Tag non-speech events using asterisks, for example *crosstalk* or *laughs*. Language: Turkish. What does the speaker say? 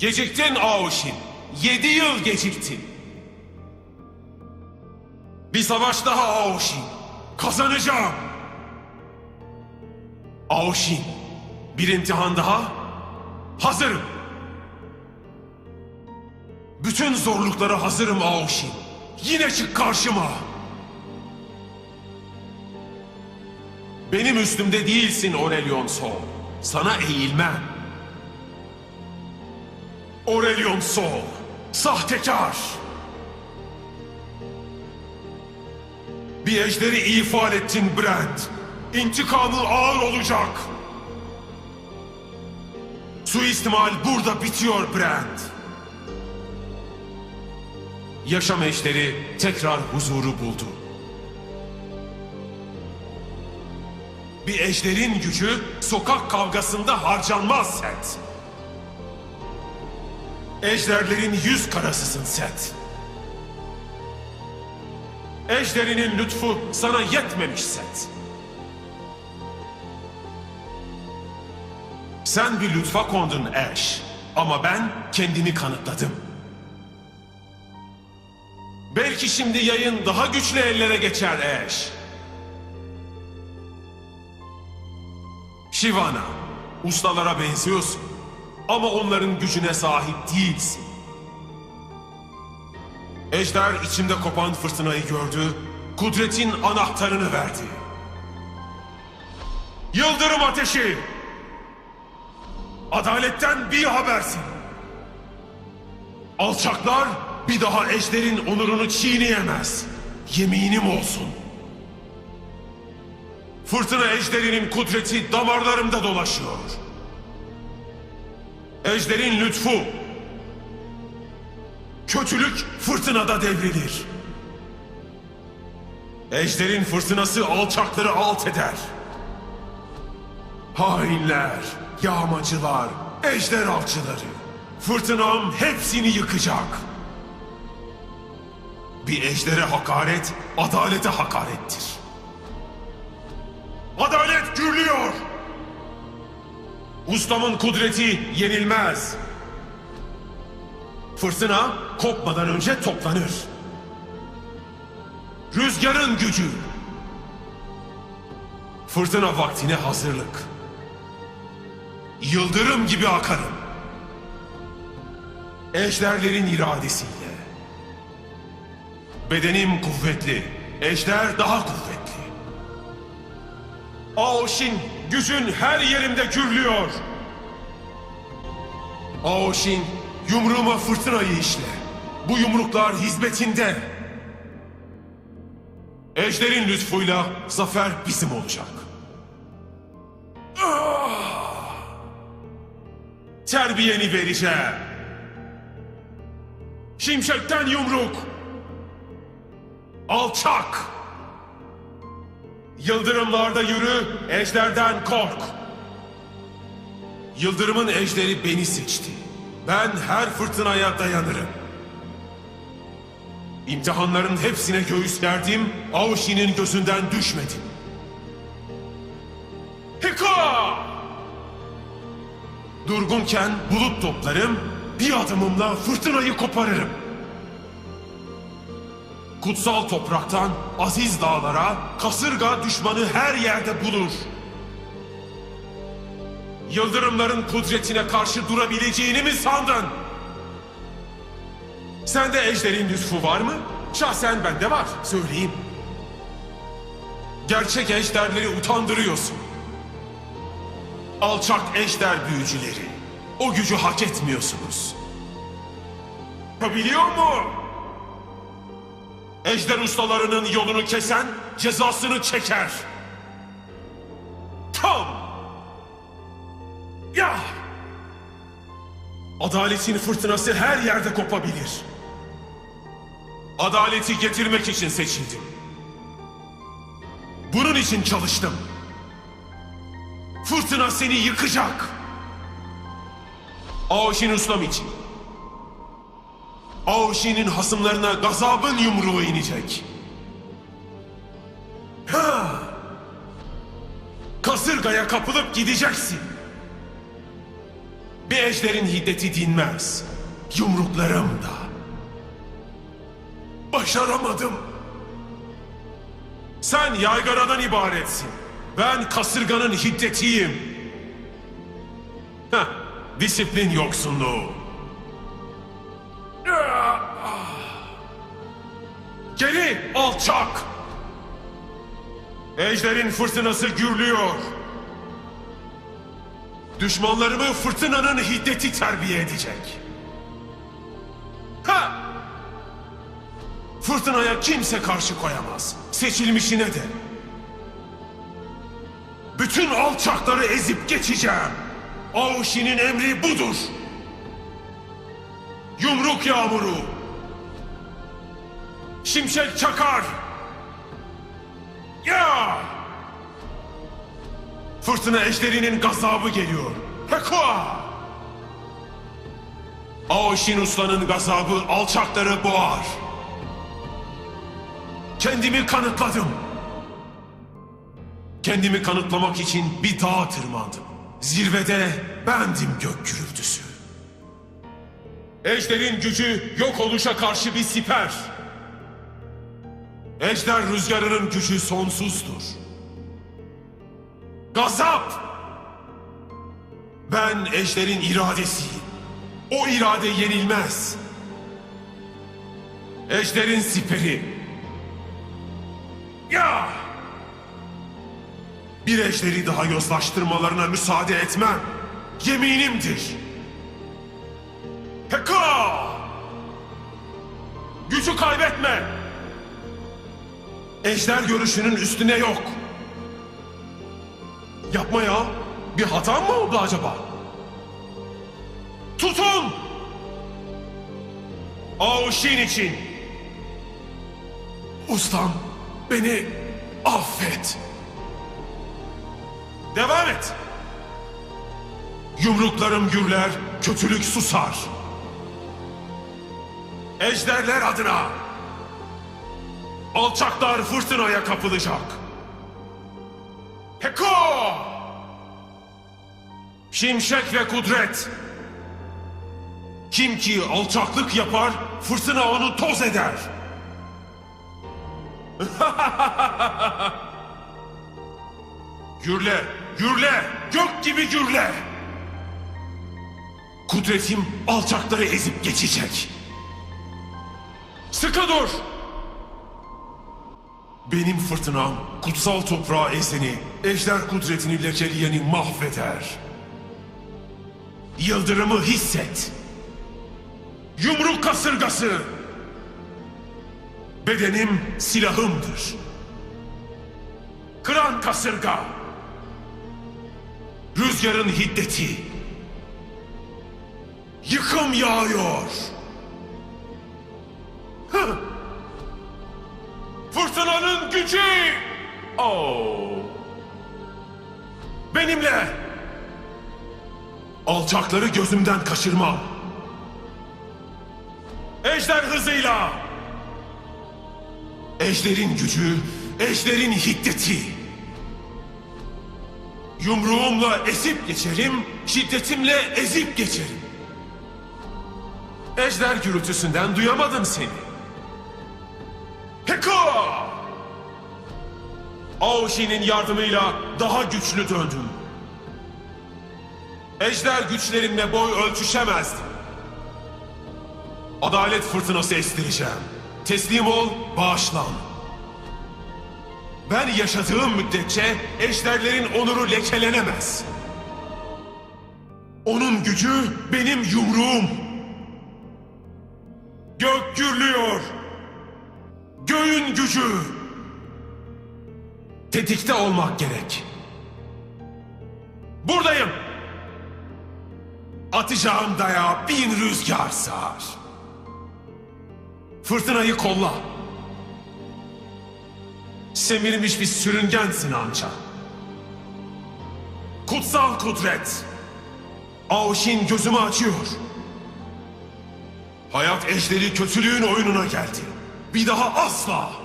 Geciktin Aoshin. Yedi yıl geciktin. Bir savaş daha Aoshin. Kazanacağım. Aoshin. Bir imtihan daha. Hazırım. Bütün zorluklara hazırım Aoshin. Yine çık karşıma. Benim üstümde değilsin Aurelion Sol. Sana eğilmem. Aurelion Sol. Sahtekar. Bir ejderi ifade ettin Brent. İntikamı ağır olacak. Suistimal burada bitiyor Brent. Yaşam ejderi tekrar huzuru buldu. Bir ejderin gücü sokak kavgasında harcanmaz Set. Ejderlerin yüz karasısın Set. Ejderinin lütfu sana yetmemiş Set. Sen bir lütfa kondun Ash. Ama ben kendimi kanıtladım. Belki şimdi yayın daha güçlü ellere geçer Ash. Shivana, ustalara benziyorsun. Ama onların gücüne sahip değilsin. Ejder içimde kopan fırtınayı gördü, kudretin anahtarını verdi. Yıldırım ateşi! Adaletten bir habersin. Alçaklar bir daha ejderin onurunu çiğneyemez. Yeminim olsun. Fırtına ejderinin kudreti damarlarımda dolaşıyor. Ejderin lütfu. Kötülük fırtınada devrilir. Ejderin fırtınası alçakları alt eder. Hainler, yağmacılar, ejder avcıları. Fırtınam hepsini yıkacak. Bir ejdere hakaret, adalete hakarettir. Adalet gürlüyor. Ustamın kudreti yenilmez. Fırtına kopmadan önce toplanır. Rüzgarın gücü. Fırtına vaktine hazırlık. Yıldırım gibi akarım. Ejderlerin iradesiyle. Bedenim kuvvetli, ejder daha kuvvetli. Aoshin, gücün her yerimde gürlüyor. Aoshin, yumruğuma fırtınayı işle. Bu yumruklar hizmetinde. Ejderin lütfuyla zafer bizim olacak. Ah! Terbiyeni vereceğim. Şimşekten yumruk. Alçak. Yıldırımlarda yürü, ejderden kork. Yıldırımın ejderi beni seçti. Ben her fırtınaya dayanırım. İmtihanların hepsine göğüs gerdim, Aoshi'nin gözünden düşmedim. Hika! Durgunken bulut toplarım, bir adımımla fırtınayı koparırım. Kutsal topraktan aziz dağlara kasırga düşmanı her yerde bulur. Yıldırımların kudretine karşı durabileceğini mi sandın? Sende ejderin lütfu var mı? Şahsen bende var, söyleyeyim. Gerçek ejderleri utandırıyorsun. Alçak ejder büyücüleri. O gücü hak etmiyorsunuz. Biliyor mu? Ejder ustalarının yolunu kesen cezasını çeker. Tam! Ya! Adaletin fırtınası her yerde kopabilir. Adaleti getirmek için seçildim. Bunun için çalıştım. Fırtına seni yıkacak. Aoshin ustam için. Aoshi'nin hasımlarına gazabın yumruğu inecek. Ha! Kasırgaya kapılıp gideceksin. Bir ejderin hiddeti dinmez. Yumruklarım da. Başaramadım. Sen yaygaradan ibaretsin. Ben kasırganın hiddetiyim. Heh, disiplin yoksunluğu. Geri alçak! Ejderin fırtınası gürlüyor. Düşmanlarımı fırtınanın hiddeti terbiye edecek. Ha! Fırtınaya kimse karşı koyamaz. Seçilmişine de. Bütün alçakları ezip geçeceğim. Auşi'nin emri budur. Yumruk yağmuru. Şimşek çakar. Ya! Fırtına ejderinin gazabı geliyor. Hekua! Aoşin Usta'nın gazabı alçakları boğar. Kendimi kanıtladım. Kendimi kanıtlamak için bir dağa tırmandım. Zirvede bendim gök gürültüsü. Ejderin gücü yok oluşa karşı bir siper. Ejder rüzgarının gücü sonsuzdur. Gazap! Ben ejderin iradesiyim. O irade yenilmez. Ejderin siperi. Ya! Bir ejderi daha yozlaştırmalarına müsaade etmem. Yeminimdir. Heka! Gücü kaybetme. Ejder görüşünün üstüne yok. Yapma ya. Bir hata mı oldu acaba? Tutun! Auşin için. Ustam beni affet. Devam et. Yumruklarım gürler, kötülük susar. Ejderler adına. Alçaklar fırtınaya kapılacak. Heko! Şimşek ve kudret. Kim ki alçaklık yapar, fırtına onu toz eder. *laughs* gürle, gürle, gök gibi gürle. Kudretim alçakları ezip geçecek. Sıkı dur. Benim fırtınam kutsal toprağı ezeni, ejder kudretini lekeleyeni mahveder. Yıldırımı hisset. Yumruk kasırgası. Bedenim silahımdır. Kıran kasırga. Rüzgarın hiddeti. Yıkım yağıyor. Gücü! Oh. Benimle! Alçakları gözümden kaçırma. Ejder hızıyla! Ejderin gücü, ejderin hiddeti. Yumruğumla esip geçerim, şiddetimle ezip geçerim. Ejder gürültüsünden duyamadım seni. Aoshi'nin yardımıyla daha güçlü döndüm. Ejder güçlerimle boy ölçüşemezdim. Adalet fırtınası estireceğim. Teslim ol, bağışlan. Ben yaşadığım müddetçe ejderlerin onuru lekelenemez. Onun gücü benim yumruğum. Gök gürlüyor. Göğün gücü. Tetikte olmak gerek. Buradayım. Atacağım dayağı bin rüzgar sağar. Fırtınayı kolla. Semirmiş bir sürüngensin anca. Kutsal kudret. Auşin gözümü açıyor. Hayat ejderi kötülüğün oyununa geldi. Bir daha asla.